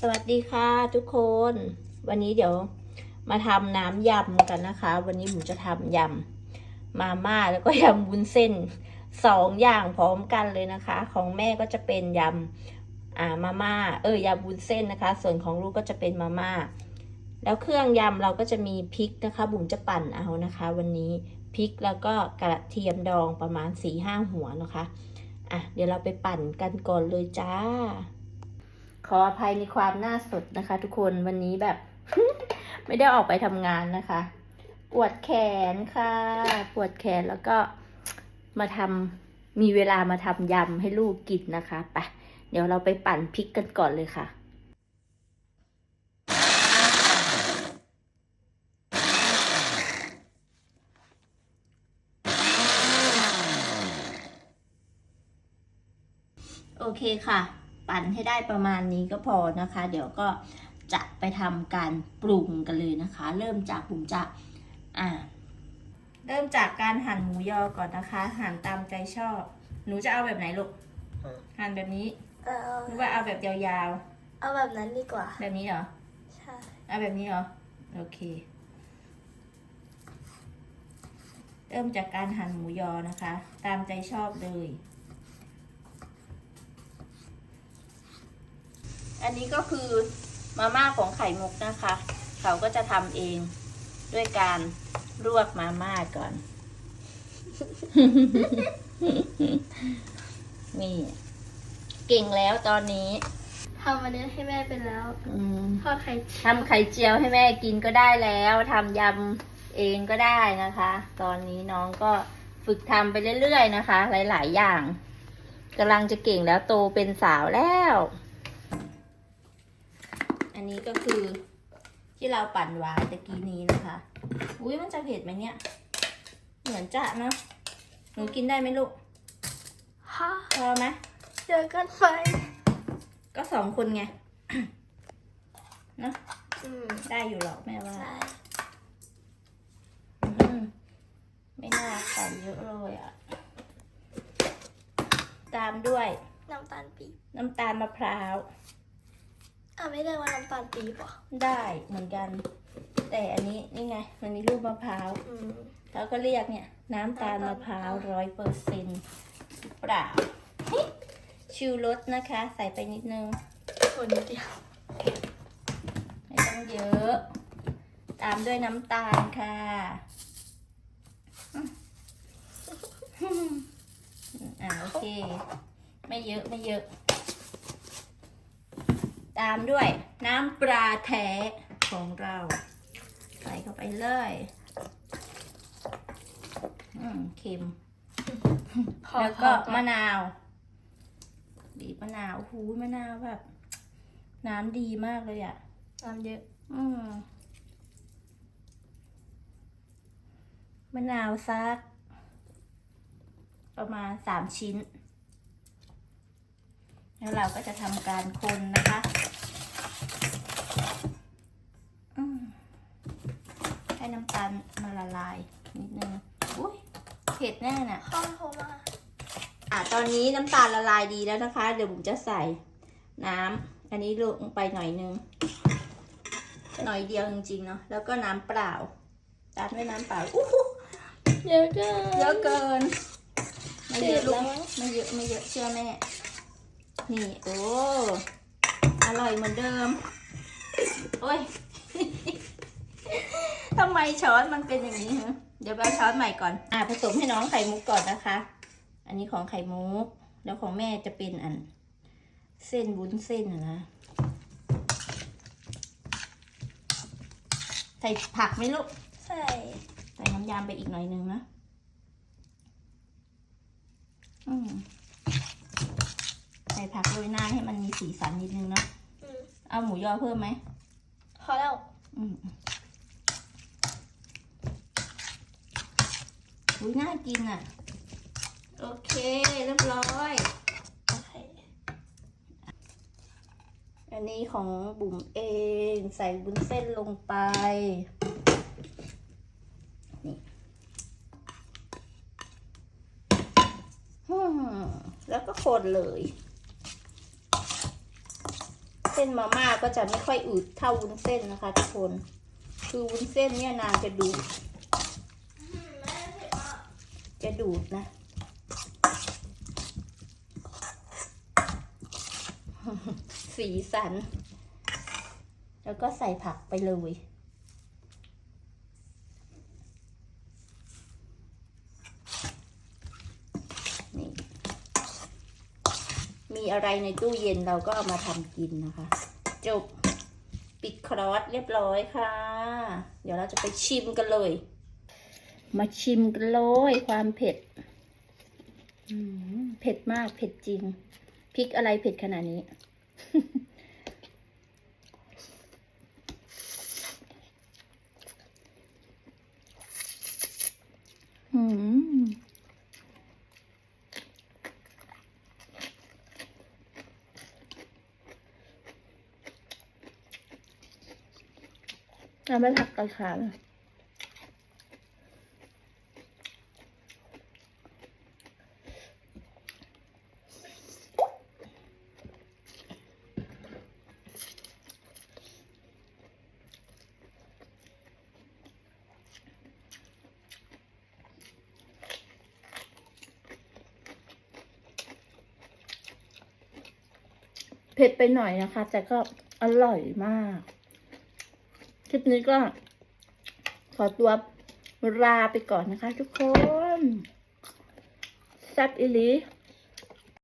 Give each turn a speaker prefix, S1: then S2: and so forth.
S1: สวัสดีค่ะทุกคน วันนี้เดี๋ยวมาทำน้ำยำกันนะคะ วันนี้ผมจะทำยำมาม่าแล้วก็ยำวุ้นเส้นสองอย่างพร้อมกันเลยนะคะ ของแม่ก็จะเป็นยำอ่ามาม่าเออยำวุ้นเส้นนะคะ ส่วนของลูกก็จะเป็นมาม่าแล้วเครื่องยำเราก็จะมีพริกนะคะ บุ๋มจะปั่นเอานะคะ วันนี้พริกแล้วก็กระเทียมดองประมาณ4ี่ห้าหัวนะคะอะเดี๋ยวเราไปปั่นกันก่อนเลยจ้า ขออภัยในความหน้าสดนะคะ ทุกคนวันนี้แบบ ไม่ได้ออกไปทำงานนะคะ ปวดแขนค่ะ ปวดแขนแล้วก็มาทำมีเวลามาทำยำให้ลูกกินนะคะไปเดี๋ยวเราไปปั่นพริกกันก่อนเลยค่ะโอเคค่ะ ปั่นให้ได้ประมาณนี้ก็พอนะคะ เดี๋ยวก็จะไปทำการปรุงกันเลยนะคะ เริ่มจากผมจะอ่าเริ่มจากการหั่นหมูยอก่อนนะคะ หั่นตามใจชอบ หนูจะเอาแบบไหนลูก
S2: อืม
S1: หั่นแบบนี้
S2: เออ
S1: หรือว่าเอาแบบยาว
S2: เอาแบบนั้นดีกว่า
S1: ๆ แบบนี้เหรอ
S2: ใช่
S1: เอาแบบนี้เหรอ โอเค เริ่มจากการหั่นหมูยอนะคะ ตามใจชอบเลย อันนี้ก็คือมาม่าของไข่มุกนะคะ เขาก็จะทำเองด้วยการลวกมาม่าก่อน นี่ เก่งแล้วตอนนี้
S2: ทำวันนี้ให้แม่เป็นแล้ว
S1: อืม
S2: ทอดไข่เจียว
S1: ทำไข่เจียวให้แม่กินก็ได้แล้วทำยำเองก็ได้นะคะ ตอนนี้น้องก็ฝึกทำไปเรื่อยๆนะคะ หลาย ๆ อย่างกำลังจะเก่งแล้วโตเป็นสาวแล้ว อันนี้ก็คือที่เราปั่นไว้ตะกี้นี้นะคะ อุ้ยมันจะเผ็ดไหมเนี่ย เหมือนจะเนอะหนูกินได้ไหมลูก
S2: ฮะ
S1: พอไหม
S2: เจอกันไฟ
S1: ก็สองคนไงเนอะ
S2: อืม
S1: ได้อยู่หรอกแม่ว่า
S2: ใช่
S1: อืมไม่น่าใส่เยอะเลยอะตามด้วย
S2: น้ำตาลปี๊บ
S1: น้ำตาลมะพร้าว
S2: อะ ไม่ได้ว่าน้ำตาลปี๊บเหรอ
S1: ได้เหมือนกัน แต่อันนี้นี่ไง มันมีรูปมะพร้าว
S2: อืม
S1: เขาก็เรียกเนี่ย น้ำตาลมะพร้าวร้อยเปอร์เซ็นต์เปล่าชิวรสนะคะ ใส่ไปนิดนึง
S2: คนเดียว
S1: ไม่ต้องเยอะ ตามด้วยน้ำตาลค่ะอืมอ่าโอเค ไม่เยอะไม่เยอะ ตามด้วยน้ำปลาแท้ของเรา ใส่เข้าไปเลยอืมเค็ม
S2: ขอ
S1: แล้วก็
S2: ขอ
S1: มะนาวบีบมะนาวโอ้โหมะนาวแบบ น้ำดีมากเลยอะ
S2: น้ำเยอะ
S1: อืมมะนาวซัก ประมาณสามชิ้น แล้วเราก็จะทำการคนนะคะอืมให้น้ำตาลมันละลายนิดนึงอุ้ยเผ็ดแน่น่ะ
S2: ห้องโทรมา
S1: อะตอนนี้น้ำตาลละลายดีแล้วนะคะ เดี๋ยวผมจะใส่น้ำอันนี้ลงไปหน่อยนึงหน่อยเดียวจริงๆเนาะแล้วก็น้ำเปล่าตามด้วยน้ำเปล่าอู้หู
S2: เยอะเกิน
S1: เยอะเกินไม่เยอะ
S2: จืดแล้
S1: แล้ว
S2: วมั้ง
S1: ไม่เยอะไม่เยอะเชื่อแม่ นี่โอ้อร่อยเหมือนเดิม โอ้ยทำไมช้อนมันเป็นอย่างนี้ฮะเดี๋ยวไปเอาช้อนใหม่ก่อน อะผสมให้น้องไข่มุกก่อนนะคะ อันนี้ของไข่มุก แล้วของแม่จะเป็นอัน เส้นวุ้นเส้นน่ะนะใส่ผักไหมลูก
S2: ใส่
S1: ใส่น้ำยำไปอีกหน่อยนึงนะ อืมใส่ผัก โรยหน้าให้มันมีสีสันนิดนึงเนาะ
S2: อืม
S1: เอาหมูยอเพิ่มไหม
S2: พอแล้ว
S1: อืมอุ้ยน่ากินอะ โอเคเรียบร้อย
S2: โอเค
S1: อันนี้ของบุ๋มเองใส่บุ้นเส้นลงไปนี่ฮึ่มแล้วก็คนเลย เส้นมาม่าก็จะไม่ค่อยอืดเท่าวุ้นเส้นนะคะทุกคน คือวุ้นเส้นเนี่ยนางจะดูด จะดูดนะ สีสัน แล้วก็ใส่ผักไปเลย นี่ มีอะไรในตู้เย็นเราก็เอามาทำกินนะคะ จบปิดครอสเรียบร้อยค่ะ เดี๋ยวเราจะไปชิมกันเลย มาชิมกันเลยความเผ็ดเผ็ดมากเผ็ดจริงพริกอะไรเผ็ดขนาดนี้ อืม เราไม่ผักกระชาเลยเผ็ดไปหน่อยนะคะ แต่ก็อร่อยมาก คลิปนี้ก็ขอตัวลาไปก่อนนะคะทุกคนแซ่บอีลี